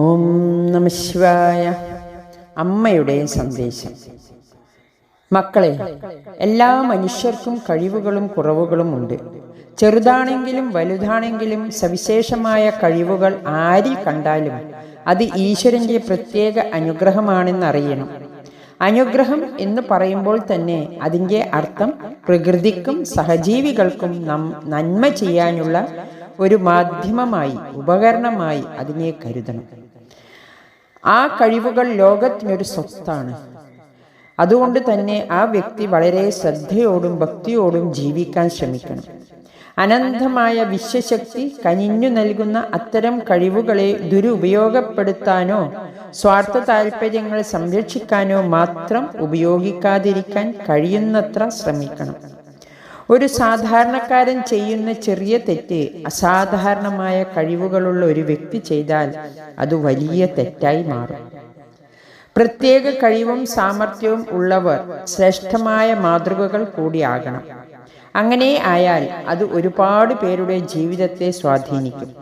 ഓം നമ ശിവായ. അമ്മയുടെ സന്ദേശം. മക്കളെ എല്ലാ മനുഷ്യർക്കും കഴിവുകളും കുറവുകളും ഉണ്ട്. ചെറുതാണെങ്കിലും വലുതാണെങ്കിലും സവിശേഷമായ കഴിവുകൾ ആരിൽ കണ്ടാലും അത് ഈശ്വരന്റെ പ്രത്യേക അനുഗ്രഹമാണെന്നറിയണം അനുഗ്രഹം എന്ന് പറയുമ്പോൾ തന്നെ അതിന്റെ അർത്ഥം പ്രകൃതിക്കും സഹജീവികൾക്കും നം നന്മ ചെയ്യാനുള്ള ഒരു മാധ്യമമായി ഉപകരണമായി അതിനെ കരുതണം. ആ കഴിവുകൾ ലോകത്തിനൊരു സ്വത്താണ്. അതുകൊണ്ട് തന്നെ ആ വ്യക്തി വളരെ ശ്രദ്ധയോടും ഭക്തിയോടും ജീവിക്കാൻ ശ്രമിക്കണം. അനന്തമായ വിശ്വശക്തി കനിഞ്ഞു നൽകുന്ന അത്തരം കഴിവുകളെ ദുരുപയോഗപ്പെടുത്താനോ സ്വാർത്ഥ താല്പര്യങ്ങൾ സംരക്ഷിക്കാനോ മാത്രം ഉപയോഗിക്കാതിരിക്കാൻ കഴിയുന്നത്ര ശ്രമിക്കണം. ഒരു സാധാരണക്കാരൻ ചെയ്യുന്ന ചെറിയ തെറ്റ് അസാധാരണമായ കഴിവുകളുള്ള ഒരു വ്യക്തി ചെയ്താൽ അത് വലിയ തെറ്റായി മാറും. പ്രത്യേക കഴിവും സാമർഥ്യവും ഉള്ളവർ ശ്രേഷ്ഠമായ മാതൃകകൾ കൂടിയാകണം അങ്ങനെ ആയാൽ അത് ഒരുപാട് പേരുടെ ജീവിതത്തെ സ്വാധീനിക്കും.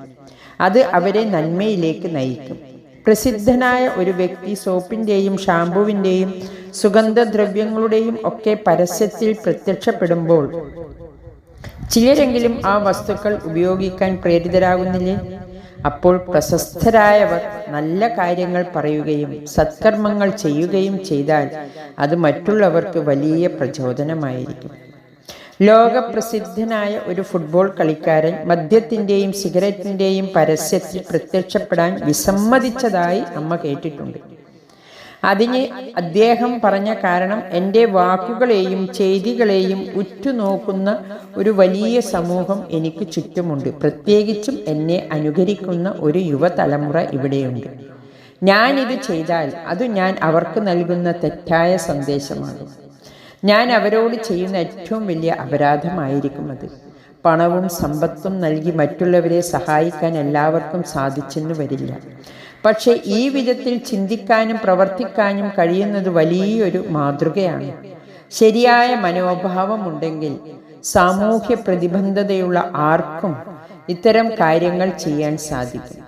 അത് അവരെ നന്മയിലേക്ക് നയിക്കും. പ്രസിദ്ധനായ ഒരു വ്യക്തി സോപ്പിന്റെയും ഷാമ്പുവിന്റെയും സുഗന്ധദ്രവ്യങ്ങളുടെയും ഒക്കെ പരസ്യത്തിൽ പ്രത്യക്ഷപ്പെടുമ്പോൾ ചിലരെങ്കിലും ആ വസ്തുക്കൾ ഉപയോഗിക്കാൻ പ്രേരിതരാകുന്നില്ലേ? അപ്പോൾ പ്രശസ്തരായവർ നല്ല കാര്യങ്ങൾ പറയുകയും സത്കർമ്മങ്ങൾ ചെയ്യുകയും ചെയ്താൽ അത് മറ്റുള്ളവർക്ക് വലിയ പ്രചോദനമായിരിക്കും. ലോകപ്രസിദ്ധനായ ഒരു ഫുട്ബോൾ കളിക്കാരൻ മദ്യത്തിന്റെയും സിഗരറ്റിന്റെയും പരസ്യത്തിൽ പ്രത്യക്ഷപ്പെടാൻ വിസമ്മതിച്ചതായി അമ്മ കേട്ടിട്ടുണ്ട്. അതിന് അദ്ദേഹം പറഞ്ഞ കാരണം എന്റെ വാക്കുകളെയും ചെയ്തികളെയും ഉറ്റുനോക്കുന്ന ഒരു വലിയ സമൂഹം എനിക്ക് ചുറ്റുമുണ്ട്. പ്രത്യേകിച്ചും എന്നെ അനുകരിക്കുന്ന ഒരു യുവതലമുറ ഇവിടെയുണ്ട്. ഞാനിത് ചെയ്താൽ അത് ഞാൻ അവർക്ക് നൽകുന്ന തെറ്റായ സന്ദേശമാണ്. ഞാൻ അവരോട് ചെയ്യുന്ന ഏറ്റവും വലിയ അപരാധമായിരിക്കും അത് പണവും സമ്പത്തും നൽകി മറ്റുള്ളവരെ സഹായിക്കാൻ എല്ലാവർക്കും സാധിച്ചെന്ന് വരില്ല. പക്ഷേ ഈ വിധത്തിൽ ചിന്തിക്കാനും പ്രവർത്തിക്കാനും കഴിയുന്നത് വലിയൊരു മാതൃകയാണ്. ശരിയായ മനോഭാവമുണ്ടെങ്കിൽ സാമൂഹ്യ പ്രതിബന്ധതയുള്ള ആർക്കും ഇത്തരം കാര്യങ്ങൾ ചെയ്യാൻ സാധിക്കും.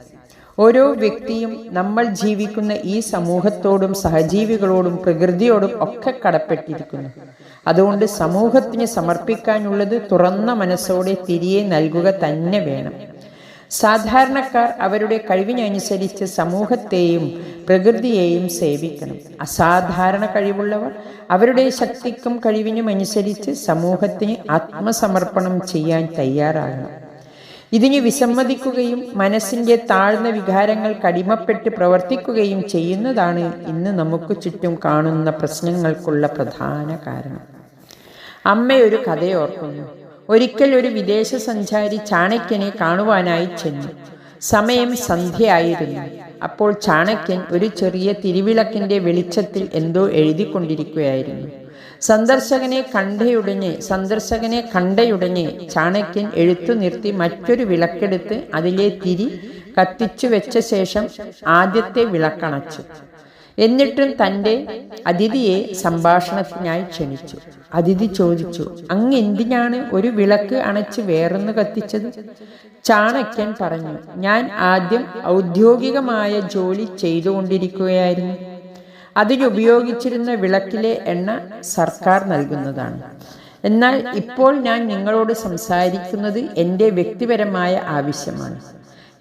ഓരോ വ്യക്തിയും നമ്മൾ ജീവിക്കുന്ന ഈ സമൂഹത്തോടും സഹജീവികളോടും പ്രകൃതിയോടും ഒക്കെ കടപ്പെട്ടിരിക്കുന്നു. അതുകൊണ്ട് സമൂഹത്തിന് സമർപ്പിക്കാനുള്ളത് തുറന്ന മനസ്സോടെ തിരികെ നൽകുക തന്നെ വേണം. സാധാരണക്കാർ അവരുടെ കഴിവിനനുസരിച്ച് സമൂഹത്തെയും പ്രകൃതിയെയും സേവിക്കണം. അസാധാരണ കഴിവുള്ളവർ അവരുടെ ശക്തിക്കും കഴിവിനും അനുസരിച്ച് സമൂഹത്തിന് ആത്മസമർപ്പണം ചെയ്യാൻ തയ്യാറാകണം. ഇതിന് വിസമ്മതിക്കുകയും മനസ്സിന്റെ താഴ്ന്ന വികാരങ്ങൾ കടിമപ്പെട്ട് പ്രവർത്തിക്കുകയും ചെയ്യുന്നതാണ് ഇന്ന് നമുക്ക് ചുറ്റും കാണുന്ന പ്രശ്നങ്ങൾക്കുള്ള പ്രധാന കാരണം. അമ്മ ഒരു കഥയോർക്കുന്നു ഒരിക്കൽ ഒരു വിദേശ സഞ്ചാരി ചാണക്യനെ കാണുവാനായി ചെന്നു. സമയം സന്ധ്യയായിരുന്നു. അപ്പോൾ ചാണക്യൻ ഒരു ചെറിയ തിരുവിളക്കിന്റെ വെളിച്ചത്തിൽ എന്തോ എഴുതിക്കൊണ്ടിരിക്കുകയായിരുന്നു. സന്ദർശകനെ കണ്ടയുടനെ സന്ദർശകനെ കണ്ടയുടനെ ചാണക്യൻ എഴുത്തു നിർത്തി മറ്റൊരു വിളക്കെടുത്ത് അതിലെ തിരി കത്തിച്ചു വെച്ച ശേഷം ആദ്യത്തെ വിളക്കണച്ചു. എന്നിട്ടും തന്റെ അതിഥിയെ സംഭാഷണത്തിനായി ക്ഷണിച്ചു. അതിഥി ചോദിച്ചു അങ്ങ് എന്തിനാണ് ഒരു വിളക്ക് അണച്ച് വേറൊന്ന് കത്തിച്ചത്? ചാണക്യൻ പറഞ്ഞു ഞാൻ ആദ്യം ഔദ്യോഗികമായ ജോലി ചെയ്തുകൊണ്ടിരിക്കുകയായിരുന്നു. അതിലുപയോഗിച്ചിരുന്ന വിളക്കിലെ എണ്ണ സർക്കാർ നൽകുന്നതാണ്. എന്നാൽ ഇപ്പോൾ ഞാൻ നിങ്ങളോട് സംസാരിക്കുന്നത് എന്റെ വ്യക്തിപരമായ ആവശ്യമാണ്.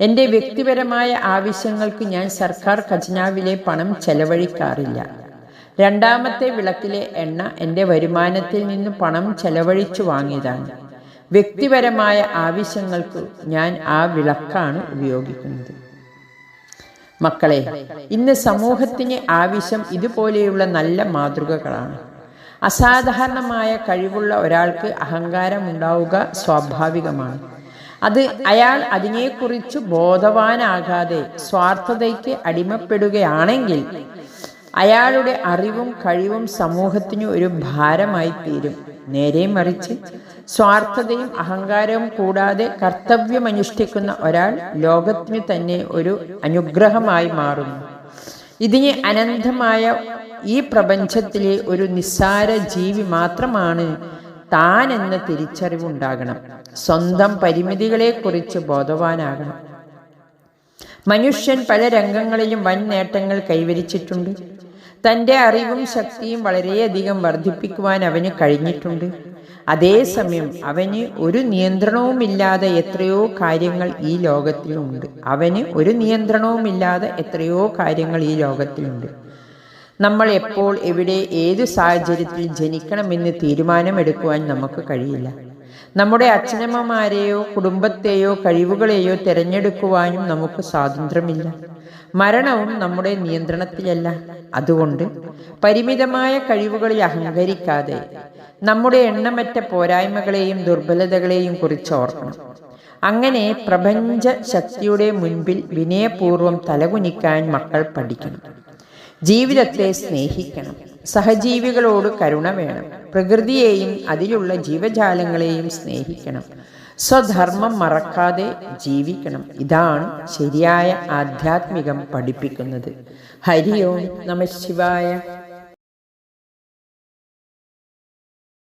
എന്റെ വ്യക്തിപരമായ ആവശ്യങ്ങൾക്ക് ഞാൻ സർക്കാർ ഖജനാവിലെ പണം ചെലവഴിക്കാറില്ല. രണ്ടാമത്തെ വിളക്കിലെ എണ്ണ എന്റെ വരുമാനത്തിൽ നിന്ന് പണം ചെലവഴിച്ചു വാങ്ങിയതാണ്. വ്യക്തിപരമായ ആവശ്യങ്ങൾക്ക് ഞാൻ ആ വിളക്കാണ് ഉപയോഗിക്കുന്നത്. മക്കളെ ഇന്ന് സമൂഹത്തിന് ആവശ്യം ഇതുപോലെയുള്ള നല്ല മാതൃകകളാണ്. അസാധാരണമായ കഴിവുള്ള ഒരാൾക്ക് അഹങ്കാരമുണ്ടാവുക സ്വാഭാവികമാണ്. അത് അയാൾ അതിനെക്കുറിച്ച് ബോധവാനാകാതെ സ്വാർത്ഥതയ്ക്ക് അടിമപ്പെടുകയാണെങ്കിൽ അയാളുടെ അറിവും കഴിവും സമൂഹത്തിന് ഒരു ഭാരമായി തീരും നേരെ മറിച്ച് സ്വാർത്ഥതയും അഹങ്കാരവും കൂടാതെ കർത്തവ്യമനുഷ്ഠിക്കുന്ന ഒരാൾ ലോകത്തിന് തന്നെ ഒരു അനുഗ്രഹമായി മാറുന്നു. ഇതിന് അനന്തമായ ഈ പ്രപഞ്ചത്തിലെ ഒരു നിസ്സാര ജീവി മാത്രമാണ് താൻ എന്ന തിരിച്ചറിവുണ്ടാകണം. സ്വന്തം പരിമിതികളെക്കുറിച്ച് ബോധവാനാകണം. മനുഷ്യൻ പല രംഗങ്ങളിലും വൻ നേട്ടങ്ങൾ കൈവരിച്ചിട്ടുണ്ട്. തന്റെ അറിവും ശക്തിയും വളരെയധികം വർദ്ധിപ്പിക്കുവാൻ അവന് കഴിഞ്ഞിട്ടുണ്ട്. അതേസമയം അവന് ഒരു നിയന്ത്രണവുമില്ലാതെ എത്രയോ കാര്യങ്ങൾ ഈ ലോകത്തിലുണ്ട്. അവന് ഒരു നിയന്ത്രണവുമില്ലാതെ എത്രയോ കാര്യങ്ങൾ ഈ ലോകത്തിലുണ്ട്. നമ്മൾ എപ്പോൾ എവിടെ ഏതു സാഹചര്യത്തിൽ ജനിക്കണമെന്ന് തീരുമാനമെടുക്കുവാൻ നമുക്ക് കഴിയില്ല. നമ്മുടെ അച്ഛനമ്മമാരെയോ കുടുംബത്തെയോ കഴിവുകളെയോ തിരഞ്ഞെടുക്കുവാനും നമുക്ക് സ്വാതന്ത്ര്യമില്ല. മരണവും നമ്മുടെ നിയന്ത്രണത്തിലല്ല. അതുകൊണ്ട് പരിമിതമായ കഴിവുകളിൽ അഹങ്കരിക്കാതെ നമ്മുടെ എണ്ണമറ്റ പോരായ്മകളെയും ദുർബലതകളെയും കുറിച്ച് ഓർക്കണം. അങ്ങനെ പ്രപഞ്ച ശക്തിയുടെ മുൻപിൽ വിനയപൂർവം തലകുനിക്കാൻ മക്കൾ പഠിക്കണം. ജീവിതത്തെ സ്നേഹിക്കണം. സഹജീവികളോട് കരുണ വേണം. പ്രകൃതിയെയും അതിലുള്ള ജീവജാലങ്ങളെയും സ്നേഹിക്കണം. സ്വധർമ്മം മറക്കാതെ ജീവിക്കണം. ഇതാണ് ശരിയായ ആധ്യാത്മികം പഠിപ്പിക്കുന്നത്. ഹരി ഓം നമ ശിവായ.